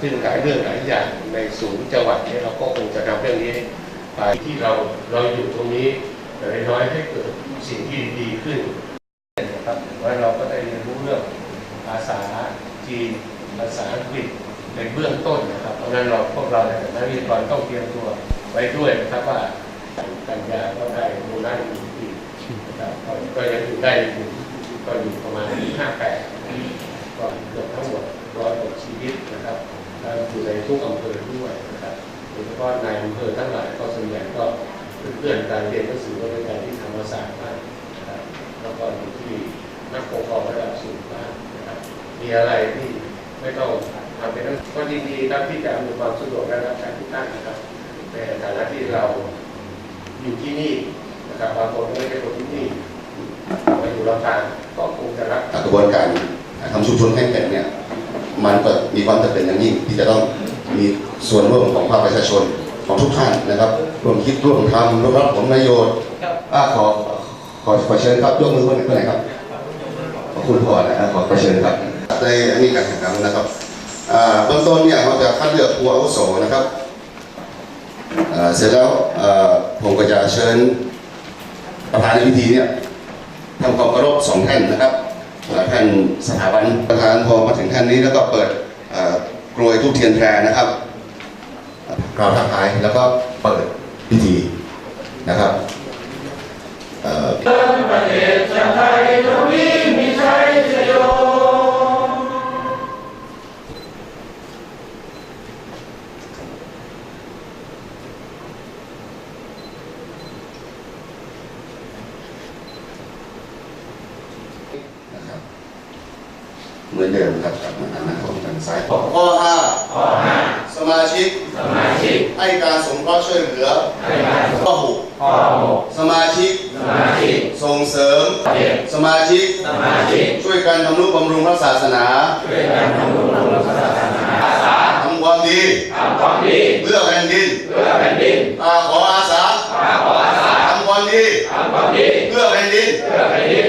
ซึ่งหลายเรื่องหลายอย่างในศูนย์จังหวัดนี้เราก็คงจะนำเรื่องนี้ไปที่เราเราอยู่ตรงนี้อย่น้อยให้เกิดสิ่งที่ดีขึ้นนะครับว่าเราก็ได้เรียนรู้เรื่องภาษาจีนภาษาอังกฤษในเบื้องต้นนะครับ เพราะนั้นเราพวกเราในฐานะวิทยากรต้องเตรียมตัวไว้ด้วยนะครับว่ากันยาก็ได้ดูได้อีกปีนะครับก็ก็ยังอยู่ได้อยู่ก็อยู่ประมาณห้าแปด ทุกอำเภอด้วยนะครับโดยเฉพาะในอำเภอทั้งหลายก็ส่วนใหญ่ก็เพื่อนๆการเรียนหนังสือก็เป็นการที่ธรรมศาสตร์มากนะครับแล้วก็อยู่ที่นักปกครองระดับสูงมากนะครับมีอะไรที่ไม่ต้องทำเป็นต้องก็ยินดีครับที่จะอำนวยความสะดวกและรับใช้ทุกท่านนะครับในฐานะที่เราอยู่ที่นี่นะครับบางคนไม่ใช่คนที่นี่มาอยู่ลำปางก็คงจะรับกระบวนการทำชุมชนให้เป็นเนี่ยมันเปิดมีความจำเป็นอย่างยิ่งที่จะต้อง มีส่วนร่วมของภาคประชาชนของทุกท่านนะครับร่วมคิดร่วมทำร่วมรับผลประโยชน์อ่าขอขอขอเชิญครับยกมือคนไหนครับขอบคุณพ่อนะครับขอขอเชิญครับในอันนี้การแข่งขันนะครับอ่าเบื้องต้นเนี่ยเราจะคัดเลือกผู้อาวุโสนะครับอ่าเสร็จแล้วอ่าผมก็จะเชิญประธานในพิธีเนี่ยทำความเคารพสองแท่นนะครับเอ่อแท่นสถาบันประธานพอมาถึงแท่นนี้แล้วก็เปิดเอ่อ กรวยทูบเทียนแพรนะครับกล่าวทักทายแล้วก็เปิดพิธีนะครับเอ่อนะครับเหมือนเดิมครับกลับมาทางห สายตกข้อห้าข้อห้สมาชิก สมาชิก ให้การสงเคราะห์ช่วยเหลือให้การข้อหกข้อหสมาชิก สมาชิก ส่งเสริม สมาชิก สมาชิก ช่วยกันทำนุบำรุงพระศาสนา ช่วยกันทำนุบำรุงพระศาสนาทำความดีทำความดี เพื่อแผ่นดิน เพื่อแผ่นดินอาขออาสาอาขออาสาทำความดีทำความดี เพื่อแผ่นดิน เพื่อแผ่นดิน